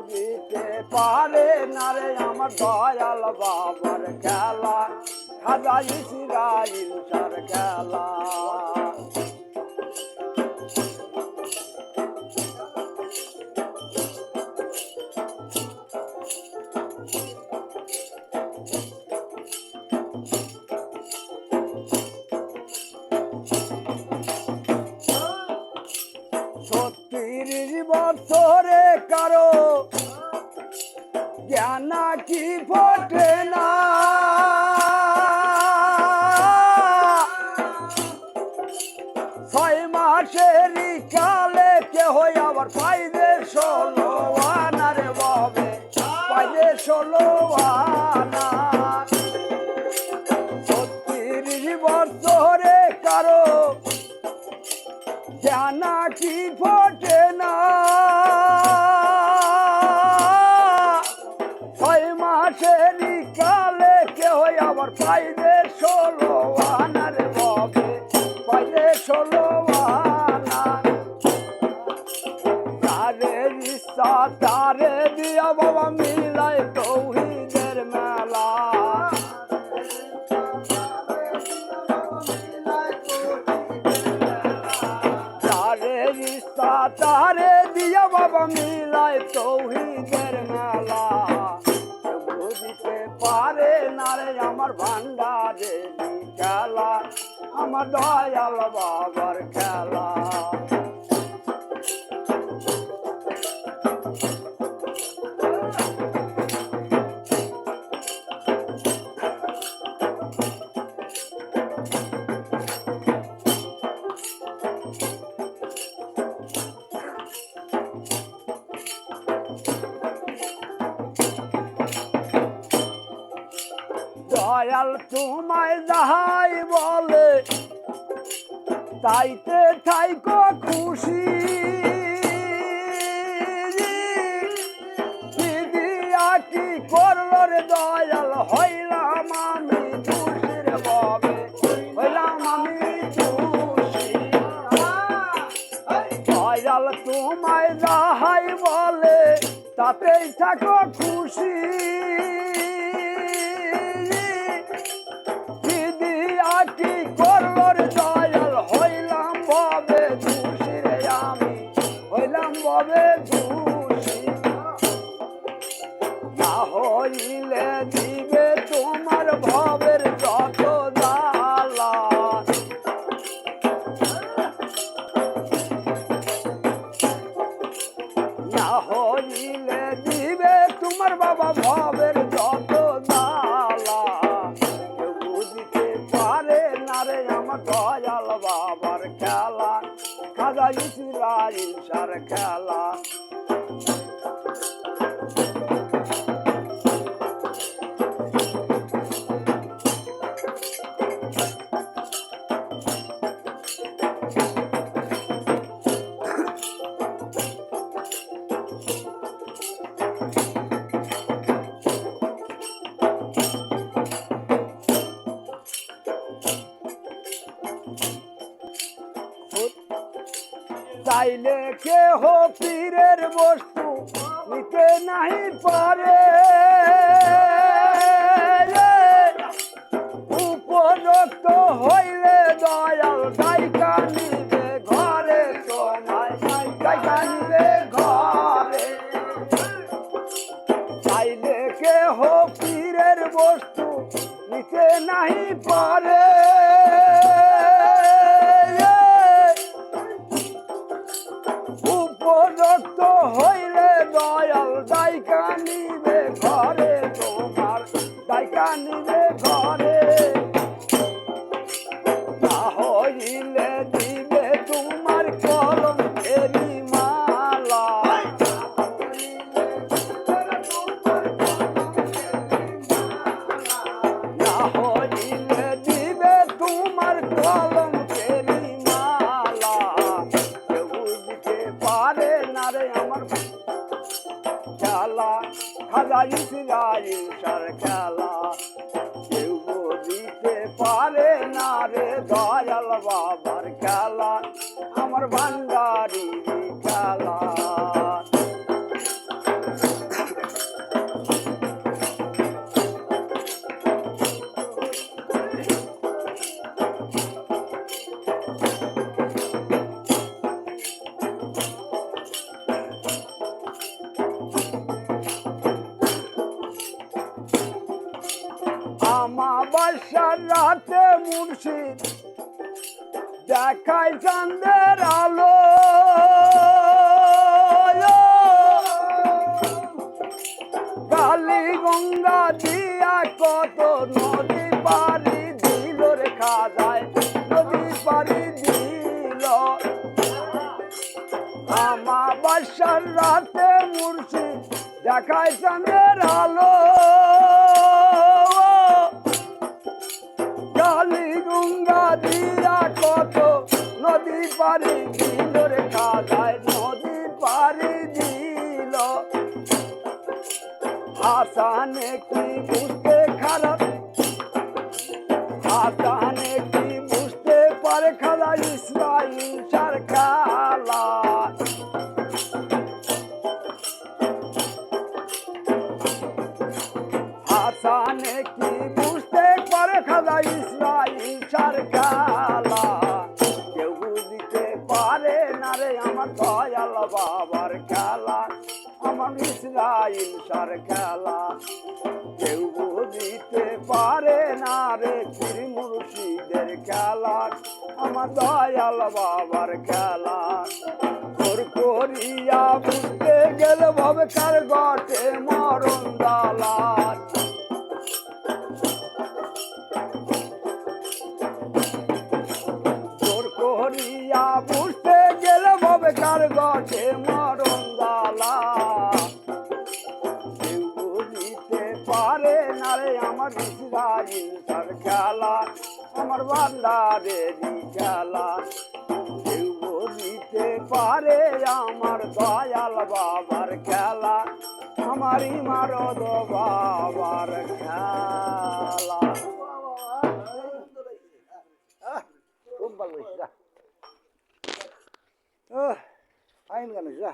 বুঝিতে পারে না রে আমার দয়াল বাবার খেলা। খাজা ইসরাইল সার খেলা। বছরে কারও জ্ঞান কি ফোটে না? ছয় মাসের কালে কেহ আবার পাইবে ষোলো আনারে বাবে? পাইবে ষোলো আনা ছত্রিশ বছরে কারও জানা কি ফোটে তারে দিয়া বাবা মিলাই তৌহিদের মেলা। তারে রিস্তা, তারে দিয়া বাবা মিলাই তৌহিদের মেলা। বুঝিতে পারে না রে আমার ভান্ডারে খেলা। আমার দয়াল বাবার দয়াল তোমায় যাহাই বলে, তাইতে থাইকো খুশি। কি করল রে দয়াল, হইলাম আমি খুশির বাবে, হইলাম আমি দয়াল তোমায় যাহাই বলে, তাতেই থাকো খুশি। দিদি আকি খাজা ইসরাইল সার খেলা। চাইলে কেহ পীরের বস্তু নিতে নাহি পারে। উপযুক্ত হইলে দয়াল গায়িকা নিবে ঘরে গায়িকা নিবে ঘরে। চাইলে কেহ পীরের বস্তু নিতে নাহি পারে। দায়িকা নিবে ঘরে তোমার দায়িকা নিবে খেলা খাজা ইসরাইল সার খেলা। কেউ বুঝতে পারে না রে দয়াল বাবার খেলা। আমার ভান্ডারি দেখাই চাঁদের আলো। কালী গঙ্গা দিয়া কত নদী পারি দিল রে খাজায়, নদী পারি দিল। আমাবাসার রাতে মুর্শিদ দেখায় চাঁদের আলো। নদী পারি দিল রে কাদায় নদী পারি দিল। আসানে কি বুঝতে খারাপ? আসানে কি বুঝতে পারে খালা ইসরাইল সার রে, আমার দয়াল বাবার খেলা, আমার ইসরাইল সার খেলা। কেউ বুঝিতে পারে না রে, পীর মুর্শিদের খেলা, আমার দয়াল বাবার খেলা। তোর করিয়া বুঝতে গেলে ভবে কার গটে মরণ দালাল। আমার বান্দারেরই খেলা কেউ বুঝিতে পারে আমার দয়াল বাবার খেলা আমারই মারদ বাবার খেলা। খুব ভালো হয়েছে যা। আইন গান যা।